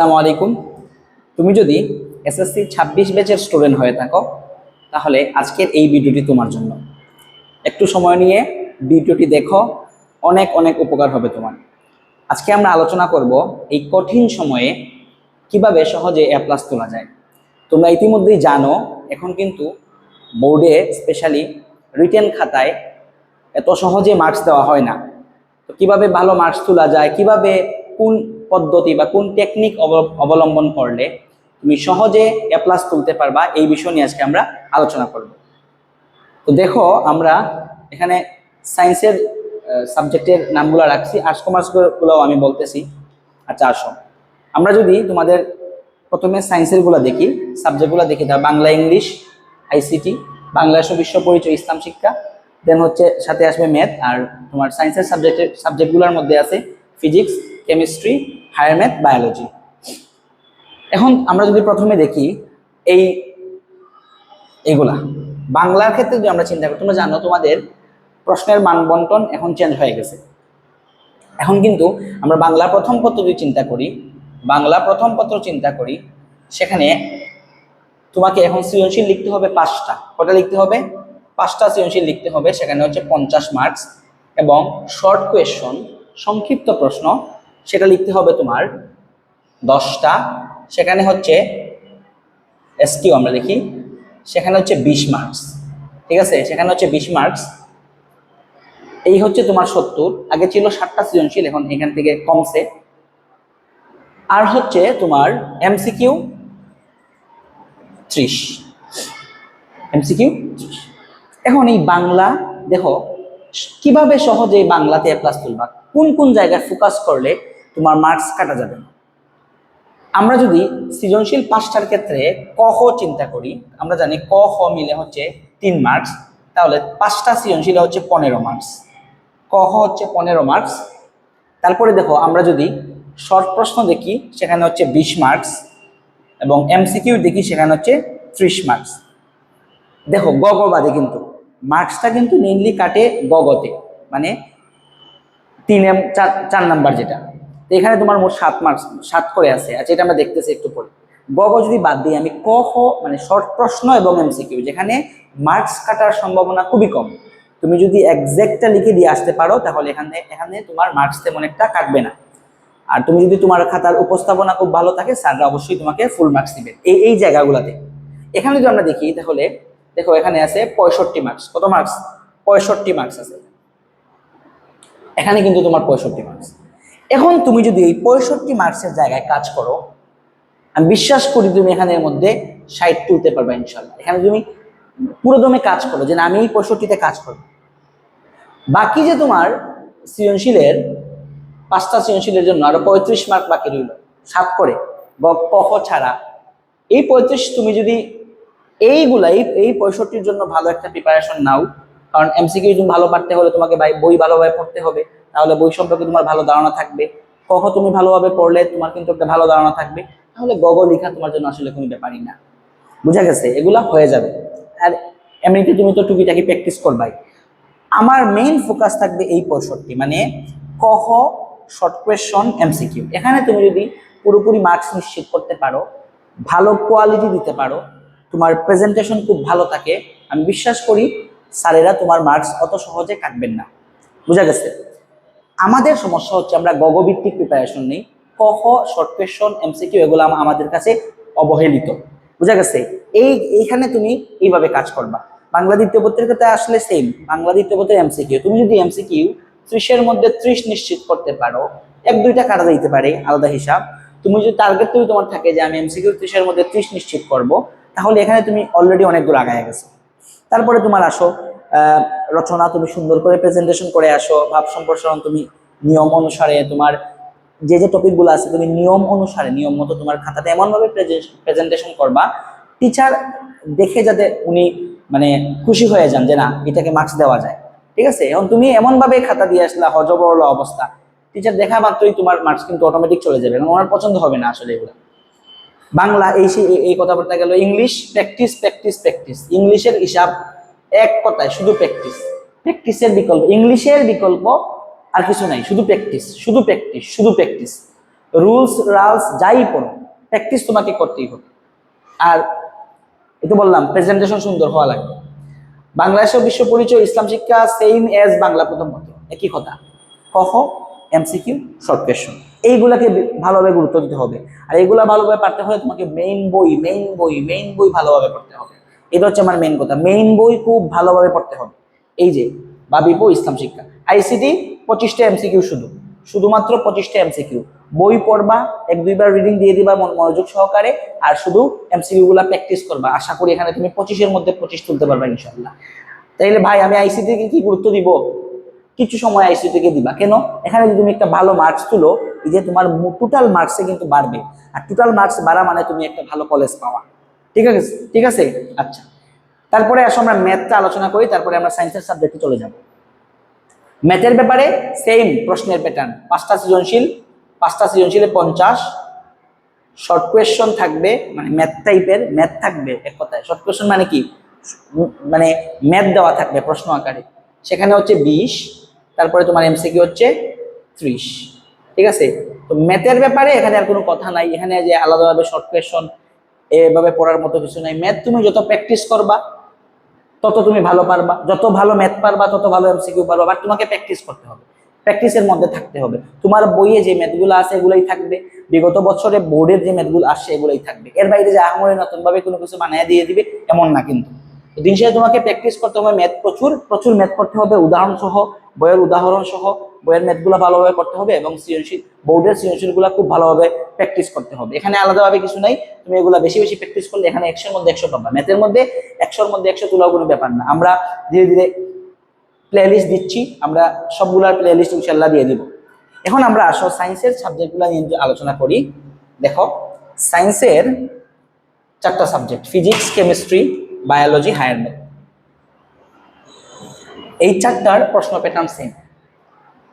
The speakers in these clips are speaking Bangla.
আসসালামু আলাইকুম। তুমি যদি এসএসসি ছাব্বিশ ব্যাচের স্টুডেন্ট হয়ে থাকো, তাহলে আজকের এই ভিডিওটি তোমার জন্য। একটু সময় নিয়ে ভিডিওটি দেখো, অনেক অনেক উপকার হবে তোমার। আজকে আমরা আলোচনা করব এই কঠিন সময়ে কীভাবে সহজে এ প্লাস তোলা যায়। তোমরা ইতিমধ্যেই জানো, এখন কিন্তু বোর্ডে স্পেশালি রিটেন খাতায় এত সহজে মার্কস দেওয়া হয় না। তো কীভাবে ভালো মার্কস তোলা যায়, কীভাবে কোন পদ্ধতি বা কোন টেকনিক অবলম্বন করলে তুমি সহজে এ প্লাস তুলতে পারবা? এই বিষয় নিয়ে আজকে আমরা আলোচনা করব। তো দেখো, আমরা এখানে সায়েন্সের সাবজেক্টের নামগুলো রাখছি। আর্টস কমার্স গুলোও আমি বলতেছি। আচ্ছা আসো। আমরা যদি তোমাদের প্রথমে সায়েন্সেরগুলো দেখি সাবজেক্টগুলো দেখি। তা বাংলা, ইংলিশ আইসিটি বাংলাদেশ বিশ্ব পরিচয়, ইসলাম শিক্ষা দেন হচ্ছে সাথে আসবে ম্যাথ আর তোমার সায়েন্সের সাবজেক্টের সাবজেক্টগুলোর মধ্যে আছে physics chemistry higher math biology এখন আমরা যদি প্রথমে দেখি এই এগুলা, বাংলার ক্ষেত্রে যদি আমরা চিন্তা করি, তোমরা জানো তোমাদের প্রশ্নের মান বন্টন এখন চেঞ্জ হয়ে গেছে। এখন কিন্তু আমরা বাংলা প্রথম পত্র যদি চিন্তা করি, বাংলা প্রথম পত্র চিন্তা করি, সেখানে তোমাকে এখন সৃজনশীল লিখতে হবে পাঁচটা। কটা লিখতে হবে? পাঁচটা সৃজনশীল লিখতে হবে, সেখানে হচ্ছে পঞ্চাশ মার্কস এবং শর্ট কোয়েশন সংক্ষিপ্ত প্রশ্ন সেটা লিখতে হবে তোমার দশটা। সেখানে হচ্ছে এসকিউ আমরা দেখি সেখানে হচ্ছে বিশ মার্কস ঠিক আছে? সেখানে হচ্ছে বিশ মার্কস এই হচ্ছে তোমার সত্তর। আগে ছিল ষাটটা সৃজনশীল, এখন এখান থেকে কমছে। আর হচ্ছে তোমার এমসিকিউ ত্রিশ। এমসিকিউ ত্রিশ। এখন এই বাংলা, দেখো, কীভাবে সহজে বাংলাতে প্লাস তুলবা? কোন কোন জায়গায় ফোকাস করলে তোমার মার্কস কাটা যাবে। না আমরা যদি সৃজনশীল পাঁচটার ক্ষেত্রে ক, খ চিন্তা করি, আমরা জানি ক, খ মিলে হচ্ছে তিন মার্কস তাহলে পাঁচটা সৃজনশীল হচ্ছে পনেরো মার্কস ক, খ হচ্ছে পনেরো মার্কস তারপরে দেখো আমরা যদি শর্ট প্রশ্ন দেখি, সেখানে হচ্ছে বিশ মার্কস এবং এমসিকিউ দেখি, সেখানে হচ্ছে ত্রিশ মার্কস দেখো গ গ কিন্তু মার্কসটা কিন্তু মেইনলি কাটে গগতে মানে তিন এম চার চার নাম্বার যেটা। তো এখানে তোমার মোট সাত মার্কস সাত করে আছে। আচ্ছা এটা আমরা দেখতেছি একটু পরে। গ যদি বাদ দিই, আমি ক খ মানে শর্ট প্রশ্ন এবং এমসিকিউ যেখানে মার্কস কাটার সম্ভাবনা খুবই কম। তুমি যদি একজ্যাক্টটা লিখে দিয়ে আসতে পারো, তাহলে এখানে এখানে তোমার মার্কস তেমন একটা কাটবে না। আর তুমি যদি তোমার খাতার উপস্থাপনা খুব ভালো থাকে, স্যাররা অবশ্যই তোমাকে ফুল মার্কস দিবে। এই এই জায়গাগুলোতে। এখানে যদি আমরা দেখি, তাহলে দেখো এখানে আছে পঁয়ষট্টি মার্কস কত মার্কস পঁয়ষট্টি মার্কস আছে। এখানে কিন্তু তোমার পঁয়ষট্টি মার্কস এখন তুমি যদি এই পঁয়ষট্টি মার্কসের জায়গায় কাজ করো, আমি বিশ্বাস করি তুমি এখানের মধ্যে ষাট তুলতে পারবে ইনশাল্লাহ এখানে তুমি পুরোদমে কাজ করো, যে না, আমি এই পঁয়ষট্টিতে কাজ করব। বাকি যে তোমার সৃজনশীলের, পাঁচটা সৃজনশীলের জন্য আরও পঁয়ত্রিশ মার্ক বাকি রইল, সাত করে কখ ছাড়া। এই পঁয়ত্রিশ তুমি যদি এইগুলা, এই এই পঁয়ষট্টির জন্য ভালো একটা প্রিপারেশন নাও, কারণ এমসিকিউ তুমি ভালো পারতে হলে তোমাকে বই ভালোভাবে পড়তে হবে। তাহলে বই সম্পর্কে তোমার ভালো ধারণা থাকবে। কখ তুমি ভালোভাবে পড়লে তোমার কিন্তু একটা ভালো ধারণা থাকবে। তাহলে গগ লেখা তোমার জন্য আসলে কোনো ব্যাপারই না। বুঝা গেছে? এগুলা হয়ে যাবে। আর এমনিতে তুমি তো টুকিটাকি প্র্যাকটিস করবাই। আমার মেইন ফোকাস থাকবে এই পঁয়ষট্টি মানে কহ শর্ট কোয়েশন এমসিকিউ এখানে তুমি যদি পুরোপুরি মার্কস নিশ্চিত করতে পারো, ভালো কোয়ালিটি দিতে পারো, তোমার প্রেজেন্টেশন খুব ভালো থাকে, আমি বিশ্বাস করি স্যারেরা তোমার মার্কস অত সহজে কাটবেন না। বুঝা গেছে? আমাদের সমস্যা হচ্ছে আমরা গগভিত্তিক প্রিপারেশন নেই। কহ শর্ট কোয়েশন এমসিকিউ এগুলো আমাদের কাছে অবহেলিত। বুঝা গেছে? এই, এইখানে তুমি এইভাবে কাজ করবা। বাংলা দ্বিতীয় পত্রিকাতে আসলে সেম বাংলা দ্বিতীয় পত্রের এমসিকিউ তুমি যদি এমসিকিউ ত্রিশের মধ্যে ত্রিশ নিশ্চিত করতে পারো, এক, দুইটা কাটা দিতে পারে, আলাদা হিসাব। তুমি যদি টার্গেট তুমি তোমার থাকে যে আমি এমসিকিউ ত্রিশের মধ্যে ত্রিশ নিশ্চিত করব, তাহলে এখানে তুমি অলরেডি অনেক দূর আগায় গেছো। তারপরে তোমার আসো রচনা তুমি সুন্দর করে প্রেজেন্টেশন করে আসো, ভাব সম্প্রসারণ তুমি নিয়ম অনুসারে তোমার যে যে টপিকগুলো আছে তুমি নিয়ম অনুসারে, নিয়ম মতো তোমার খাতাতে এমনভাবে প্রেজেন্টেশন করবা টিচার দেখে যাতে উনি মানে খুশি হয়ে যান যে না, এটাকে মার্কস দেওয়া যায়। ঠিক আছে? এখন তুমি এমনভাবে খাতা দিয়ে আসলা, হজবরল অবস্থা টিচার দেখা মাত্রই তোমার মার্কস কিন্তু অটোমেটিক চলে যাবে ওনার পছন্দ হবে না আসলে এগুলো। বাংলা, এই সে- এই- এই কথাবার্তা গেল ইংলিশ প্র্যাকটিস প্র্যাকটিস প্র্যাকটিস ইংলিশের হিসাব এক কথায় শুধু প্র্যাকটিস প্র্যাকটিসের বিকল্প, ইংলিশের বিকল্প আর কিছু নাই, শুধু প্র্যাকটিস শুধু প্র্যাকটিস শুধু প্র্যাকটিস রুলস রালস যাই পড়ো প্র্যাকটিস তোমাকে করতেই হবে। আর এটা বললাম প্রেজেন্টেশন সুন্দর হওয়া লাগবে। বাংলাদেশ বিশ্ব পরিচয়, ইসলাম শিক্ষা সেম এজ বাংলা প্রথম পত্র একই কথা। ক খ এমসিকিউ শর্ট কোয়েশ্চন এইগুলাকে ভালোভাবে গুরুত্ব দিতে হবে। আর এইগুলা ভালোভাবে পারতে হলে তোমাকে মেইন বই মেইন বই মেইন বই ভালোভাবে পড়তে হবে। এটা হচ্ছে আমার মেইন কথা। মেইন বই খুব ভালোভাবে পড়তে হবে। এই যে বাবিপো ইসলাম শিক্ষা। আইসিটি পঁচিশটা এমসিকিউ শুধু। শুধুমাত্র পঁচিশটা এমসিকিউ বই পড়বা, এক দুইবার রিডিং দিয়ে দিবা, মন- মনোযোগ সহকারে, আর শুধু এমসিকিউ গুলা প্র্যাকটিস করবা। আশা করি এখানে তুমি পঁচিশের মধ্যে পঁচিশ তুলতে পারবা ইনশাল্লাহ তাইলে ভাই, আমি আইসিটি কে গুরুত্ব দিব? কিছু সময় আইসিটি কে দিবা। কেন? এখানে যদি তুমি একটা ভালো মার্কস তুলো, এই যে তোমার টোটাল মার্কসে কিন্তু বাড়বে। আর টোটাল মার্কস বাড়া মানে তুমি একটা ভালো কলেজ পাওয়া। ঠিক আছে ঠিক আছে? আচ্ছা। তারপরে আসো আমরা ম্যাথটা আলোচনা করি, তারপরে আমরা সায়েন্সের সাবজেক্টে চলে যাব। ম্যাথের ব্যাপারে সেম প্রশ্নের প্যাটার্ন পাঁচটা সৃজনশীল, পাঁচটা সৃজনশীলে পঞ্চাশ। শর্ট কোয়েশ্চন থাকবে মানে ম্যাথ টাইপের ম্যাথ থাকবে এক কথায়। শর্ট কোয়েশ্চন মানে কি? মানে ম্যাথ দেওয়া থাকবে প্রশ্ন আকারে। সেখানে হচ্ছে বিশ, তারপরে তোমার এমসিকি হচ্ছে ত্রিশ। ঠিক আছে? তো ম্যাথের ব্যাপারে এখানে আর কোনো কথা নাই। এখানে যে আলাদাভাবে শর্ট কোয়েশ্চন এভাবে পড়ার মতো কিছু নাই। ম্যাথ তুমি যত প্র্যাকটিস করবা, তত তুমি ভালো পারবা। যত ভালো ম্যাথ পারবা, তত ভালো এমসিকিউ পারবা। বাট তোমাকে প্র্যাকটিস করতে হবে। প্র্যাকটিসের মধ্যে থাকতে হবে। তোমার বইয়ে যে ম্যাথগুলো আছে, এগুলোই থাকবে। বিগত বছরে বোর্ডের যে ম্যাথগুলো আসছে, এগুলোই থাকবে। এর বাইরে যে আহমরে নতুনভাবে কোনো কিছু বানিয়ে দিয়ে দিবে, এমন না কিন্তু। দিন শেষে তোমাকে প্র্যাকটিস করতে হবে ম্যাথ প্রচুর প্রচুর ম্যাথ করতে হবে উদাহরণ সহ বইয়ের উদাহরণ সহ বইয়ের ম্যাথগুলো ভালোভাবে করতে হবে এবং সৃজনশীল বোর্ডের সৃজনশীলগুলো খুব ভালোভাবে প্র্যাকটিস করতে হবে। এখানে আলাদাভাবে কিছু নাই, তুমি এগুলো বেশি বেশি প্র্যাকটিস করলে এখানে একশোর মধ্যে একশো পাবা। ম্যাথের মধ্যে একশোর মধ্যে একশো তোলাও কোনো ব্যাপার না। আমরা ধীরে ধীরে প্লেলিস্ট দিচ্ছি, আমরা সবগুলার প্লেলিস্ট ইনশাল্লাহ দিয়ে দিব। এখন আমরা আসো সায়েন্সের সাবজেক্টগুলো নিয়ে আলোচনা করি। দেখো সায়েন্সের চারটা subject physics chemistry biology higher math এই চারটার প্রশ্ন প্যাটার্ন সেম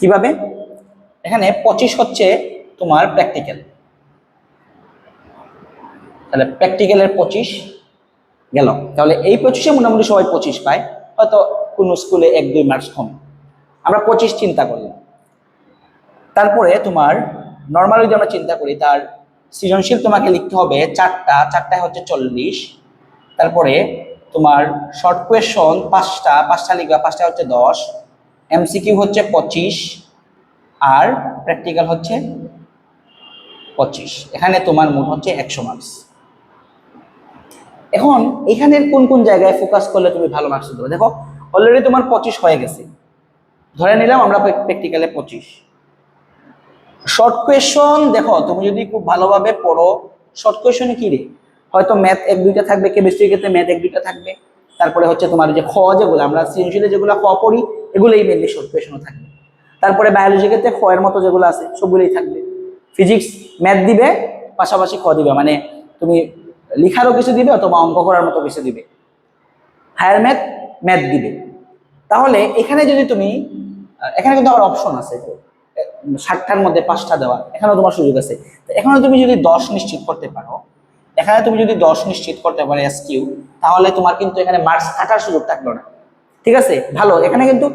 কীভাবে? এখানে পঁচিশ হচ্ছে তোমার প্র্যাকটিক্যাল তাহলে প্র্যাকটিক্যালের পঁচিশ গেল। তাহলে এই পঁচিশে মোটামুটি সবাই পঁচিশ পায়। হয়তো কোনো স্কুলে এক, দুই মার্কস কম। আমরা পঁচিশ চিন্তা করলাম। তারপরে তোমার নর্মালি যদি আমরা চিন্তা করি, তার সৃজনশীল তোমাকে লিখতে হবে চারটা। চারটায় হচ্ছে চল্লিশ। তারপরে তোমার শর্ট কোয়েশন পাঁচটা পাঁচটা লিখবা, পাঁচটা হচ্ছে দশ এমসিকিউ হচ্ছে পঁচিশ, আর প্র্যাকটিক্যাল হচ্ছে পঁচিশ। এখানে তোমার মোট হচ্ছে একশো মার্কস এখন এখানের কোন কোন জায়গায় ফোকাস করলে তুমি ভালো মার্কস দেবে? দেখো অলরেডি তোমার পঁচিশ হয়ে গেছে। ধরে নিলাম আমরা প্র্যাকটিক্যালে পঁচিশ। শর্ট কোয়েশন দেখো, তুমি যদি খুব ভালোভাবে পড়ো শর্ট কোয়েশনে কি রে? হয়তো ম্যাথ এক দুইটা থাকবে কেমিস্ট্রির ক্ষেত্রে ম্যাথ এক দুইটা থাকবে। তারপরে হচ্ছে তোমার যে খ যেগুলো, আমরা সৃজনশীলে যেগুলো খ পড়ি, এগুলোই মেনলি শর্ট কোয়েশনও থাকবে। তারপরে বায়োলজির ক্ষেত্রে খ এর মতো যেগুলো আছে, সবগুলোই থাকবে। ফিজিক্স ম্যাথ দিবে, পাশাপাশি খ দিবে মানে তুমি লিখারও কিছু দিবে অথবা অঙ্ক করার মতো কিছু দিবে। হায়ার ম্যাথ ম্যাথ দিবে। তাহলে এখানে যদি তুমি, এখানে কিন্তু আবার অপশন আছে ষাটটার মধ্যে পাঁচটা দেওয়া, এখানেও তোমার সুযোগ আছে। এখানে তুমি যদি দশ নিশ্চিত করতে পারো এখানে তুমি যদি দশ নিশ্চিত করতে পারো এস কিউ তাহলে তোমার কিন্তু এখানে মার্কস কাটার সুযোগ থাকল না। ঠিক আছে? ভালো। এখানে কিন্তু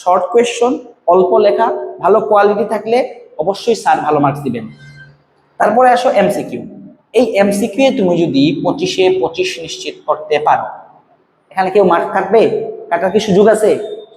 শর্ট কোয়েশ্চন অল্প লেখা, ভালো কোয়ালিটি থাকলে অবশ্যই স্যার ভালো মার্কস দিবেন। তারপরে আসো এমসিকিউ এই এমসিকিউ এ তুমি যদি পঁচিশে পঁচিশ নিশ্চিত করতে পারো, এখানে কেউ মার্ক কাটবে? কাটার কি সুযোগ আছে?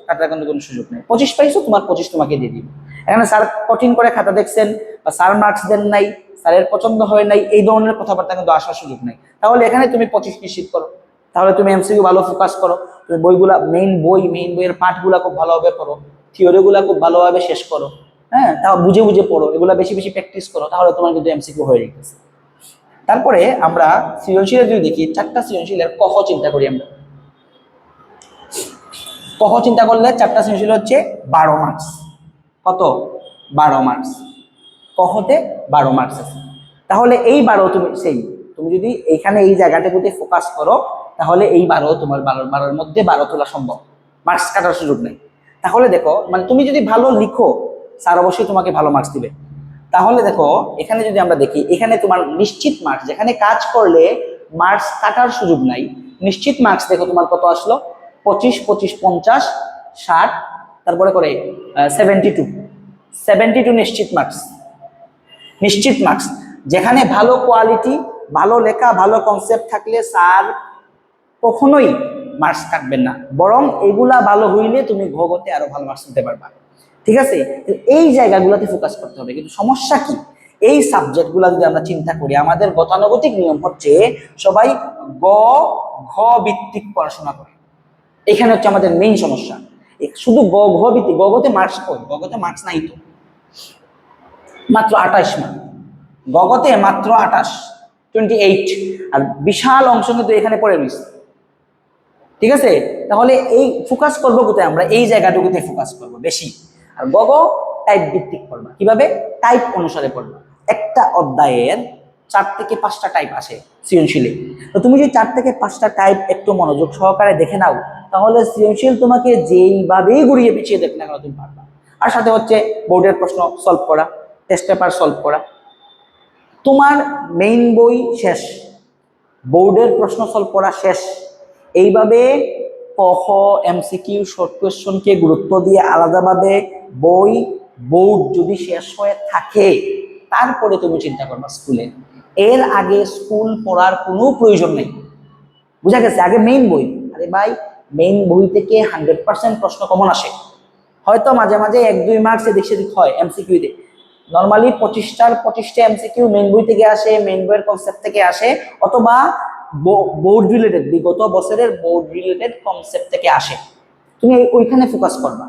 কাটার কিন্তু কোনো সুযোগ নেই। পঁচিশ পাইছো, তোমার পঁচিশ তোমাকে দিয়ে দিবে। এখানে স্যার কঠিন করে খাতা দেখছেন বা স্যার মার্কস দেন নাই স্যারের পছন্দ হয় নাই, এই ধরনের কথাবার্তা কিন্তু আসার সুযোগ নেই। তাহলে এখানে তুমি পঁচিশ নিশ্চিত করো? তাহলে তুমি এমসিকিউ ভালো ফোকাস করো। তুমি বইগুলা মেইন বই মেইন বইয়ের পাঠগুলা খুব ভালোভাবে পড়ো। থিওরিগুলা খুব ভালোভাবে শেষ করো। হ্যাঁ তাও বুঝে বুঝে পড়ো। এগুলা বেশি বেশি প্র্যাকটিস করো, তাহলে তোমার কিন্তু এমসিকিউ হয়ে যেতেছে। তারপরে আমরা সৃজনশীলে যদি দেখি, চারটা সৃজনশীলের কহ চিন্তা করি আমরা। কহ চিন্তা করলে চারটা সৃজনশীল হচ্ছে বারো মার্কস কত? বারো মার্কস কহতে বারো মার্কস আছে। তাহলে এই বারো তুমি সেই তুমি যদি এইখানে এই জায়গাটাতে ফোকাস করো, তাহলে এই বারো তোমার বারো, বারোর মধ্যে বারো তোলা সম্ভব। মার্কস কাটার সুযোগ নেই। তাহলে দেখো মানে তুমি যদি ভালো লিখো স্যার অবশ্যই তোমাকে ভালো মার্কস দিবে। তাহলে দেখো, এখানে যদি আমরা দেখি, এখানে তোমার নিশ্চিত মার্কস যেখানে কাজ করলে মার্কস কাটার সুযোগ নাই, নিশ্চিত মার্কস দেখো তোমার কত আসলো? পঁচিশ পঁচিশ, পঞ্চাশ, ষাট, তারপরে করে সেভেন্টি টু সেভেন্টি টু নিশ্চিত মার্কস নিশ্চিত মার্কস যেখানে ভালো কোয়ালিটি ভালো লেখা, ভালো কনসেপ্ট থাকলে স্যার কখনোই মার্কস কাটবেন না। বরং এগুলা ভালো হইলে তুমি ঘগতে আরও ভালো মার্কস নিতে পারবা। ঠিক আছে? এই জায়গাগুলোতে ফোকাস করতে হবে। কিন্তু সমস্যা কি? এই সাবজেক্টগুলো যদি আমরা চিন্তা করি, আমাদের গতানুগতিক নিয়ম হচ্ছে সবাই গ, ঘ ভিত্তিক পড়াশোনা করে। এখানে হচ্ছে আমাদের মেইন সমস্যা। শুধু গ, ঘ ভিত্তিক, গগতে মার্কস কই? গগতে মার্কস নাই তো। মাত্র আঠাশ মার্ক গগতে মাত্র আঠাশ টোয়েন্টি এইট আর বিশাল অংশ কিন্তু এখানে পড়ে রয়েছে। ঠিক আছে? তাহলে এই ফোকাস করব কোথায়? আমরা এই জায়গাটুকুতে ফোকাস করব বেশি। আর গগ টাইপ ভিত্তিক পড়বা কীভাবে? টাইপ অনুসারে পড়বা। একটা অধ্যায়ের চার থেকে পাঁচটা টাইপ আসে সৃজনশীলে। তো তুমি যদি চার থেকে পাঁচটা টাইপ একটু মনোযোগ সহকারে দেখে নাও, তাহলে সৃজনশীল তোমাকে যেইভাবেই ঘুরিয়ে পিছিয়ে দেখে না কেন, তুমি পারবা। আর সাথে হচ্ছে বোর্ডের প্রশ্ন সলভ করা। টেস্ট পেপার সলভ করা। তোমার মেইন বই শেষ বোর্ডের প্রশ্ন সলভ করা শেষ। এইভাবে কখ এমসিকিউ শর্ট কোয়েশ্চনকে গুরুত্ব দিয়ে আলাদাভাবে বই বোর্ড যদি শেষ হয়ে থাকে, তারপরে তুমি চিন্তা করবা স্কুলে এর আগে স্কুল পড়ার কোনো প্রয়োজন নেই। বুঝা গেছে? আগে মেইন বই। আরে ভাই মেইন বই থেকে হান্ড্রেড পার্সেন্ট প্রশ্ন কমন আসে। হয়তো মাঝে মাঝে এক, দুই মার্কস এদিক সেদিক হয় এমসিকিউতে নর্মালি পঁচিশটার পঁচিশটা এমসিকিউ মেন বই থেকে আসে মেন বইয়ের কনসেপ্ট থেকে আসে, অথবা বোর্ড রিলেটেড বিগত বছরের বোর্ড রিলেটেড কনসেপ্ট থেকে আসে। তুমি ওইখানে ফোকাস করবা।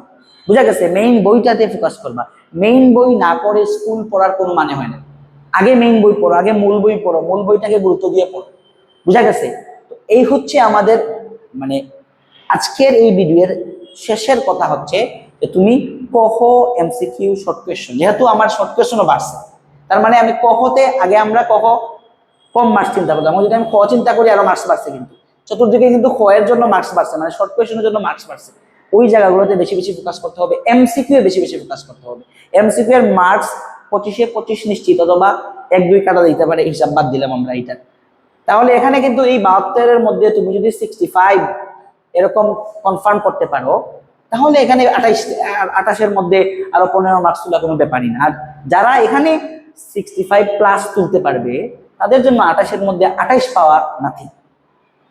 বুঝা গেছে? মেইন বইটাতে ফোকাস করবা। মেইন বই না পড়ে স্কুল পড়ার কোনো মানে হয় না। আগে মেইন বই পড়ো, আগে মূল বই পড়ো, মূল বইটাকে গুরুত্ব দিয়ে পড়ো। বুঝা গেছে? তো এই হচ্ছে আমাদের মানে আজকের এই ভিডিওর শেষের কথা হচ্ছে যে তুমি কহ এমসিকিউ শর্ট কোয়েশ্চন যেহেতু আমার শর্ট কোয়েশ্চনও বাড়ছে। তার মানে আমি কহতে আগে আমরা কহ, কম মার্কস চিন্তা করতাম। যদি আমি ক চিন্তা করি, আরও মার্কস বাড়ছে কিন্তু। চতুর্দিকে কিন্তু খ এর জন্য মার্কস বাড়ছে মানে শর্ট কোয়েশ্চনের জন্য মার্কস বাড়ছে। ওই জায়গাগুলোতে বেশি বেশি ফোকাস করতে হবে। এমসিকিউ এ বেশি বেশি ফোকাস করতে হবে। এমসিকিউ এর মার্কস পঁচিশে পঁচিশ নিশ্চিত, অথবা এক, দুই কাটা দিতে পারে, হিসাব বাদ দিলাম আমরা এইটা। তাহলে এখানে কিন্তু এই বাহাত্তরের মধ্যে তুমি যদি সিক্সটি ফাইভ এরকম কনফার্ম করতে পারো তাহলে এখানে আঠাইশ আঠাশের মধ্যে আরও পনেরো মার্কস তোলা কোনো ব্যাপারই না। আর যারা এখানে সিক্সটি ফাইভ প্লাস তুলতে পারবে, তাদের জন্য আঠাশের মধ্যে আঠাইশ পাওয়া নাথিং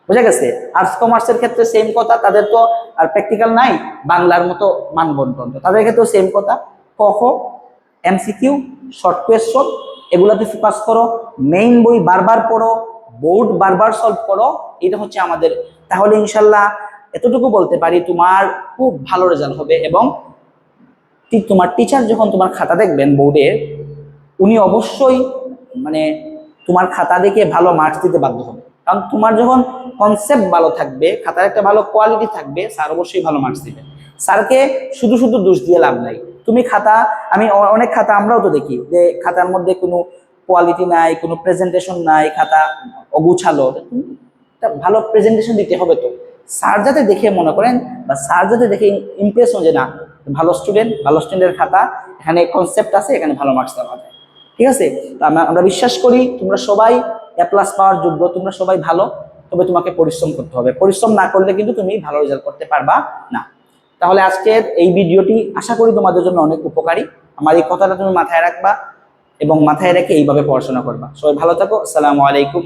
বুঝা গেছে? আর্টস কমার্সের ক্ষেত্রে সেম কথা, তাদের তো আর প্র্যাকটিক্যাল নাই, বাংলার মতো মানবন্টন তো তাদের ক্ষেত্রেও সেম কথা। কখ এমসিকিউ শর্ট কোয়েশ্চন এগুলাতে ফোকাস করো। মেইন বই বারবার পড়ো বোর্ড বারবার সলভ করো, এটা হচ্ছে আমাদের। তাহলে ইনশাল্লাহ এতটুকু বলতে পারি তোমার খুব ভালো রেজাল্ট হবে এবং তোমার টিচার যখন তোমার খাতা দেখবেন বোর্ডের উনি অবশ্যই মানে তোমার খাতা দেখে ভালো মার্কস দিতে বাধ্য হবে। কারণ তোমার যখন কনসেপ্ট ভালো থাকবে, খাতার একটা ভালো কোয়ালিটি থাকবে স্যার অবশ্যই ভালো মার্কস দিবে স্যারকে শুধু শুধু দোষ দিয়ে লাভ নাই। তুমি খাতা, আমি অনেক খাতা আমরাও তো দেখি যে খাতার মধ্যে কোনো কোয়ালিটি নাই, কোনো প্রেজেন্টেশন নাই, খাতা অগুছালো। ভালো প্রেজেন্টেশন দিতে হবে তো। স্যার যাতে দেখে মনে করেন বা স্যার যাতে দেখে ইমপ্রেস যে না, ভালো স্টুডেন্ট ভালো স্টুডেন্টের খাতা, এখানে কনসেপ্ট আছে, এখানে ভালো মার্কস দেওয়া যায় ঠিক আছে? তো আমরা আমরা বিশ্বাস করি তোমরা সবাই এ প্লাস পাওয়ার যোগ্য, তোমরা সবাই ভালো, তবে তোমাকে পরিশ্রম করতে হবে। পরিশ্রম না করলে কিন্তু তুমি ভালো রেজাল্ট করতে পারবা না। তাহলে আজকের এই ভিডিওটি আশা করি তোমাদের জন্য অনেক উপকারী। আমার এই কথাটা তুমি মাথায় রাখবা এবং মাথায় রেখে এইভাবে পড়াশোনা করবা। সবাই ভালো থাকো। আসসালামু আলাইকুম।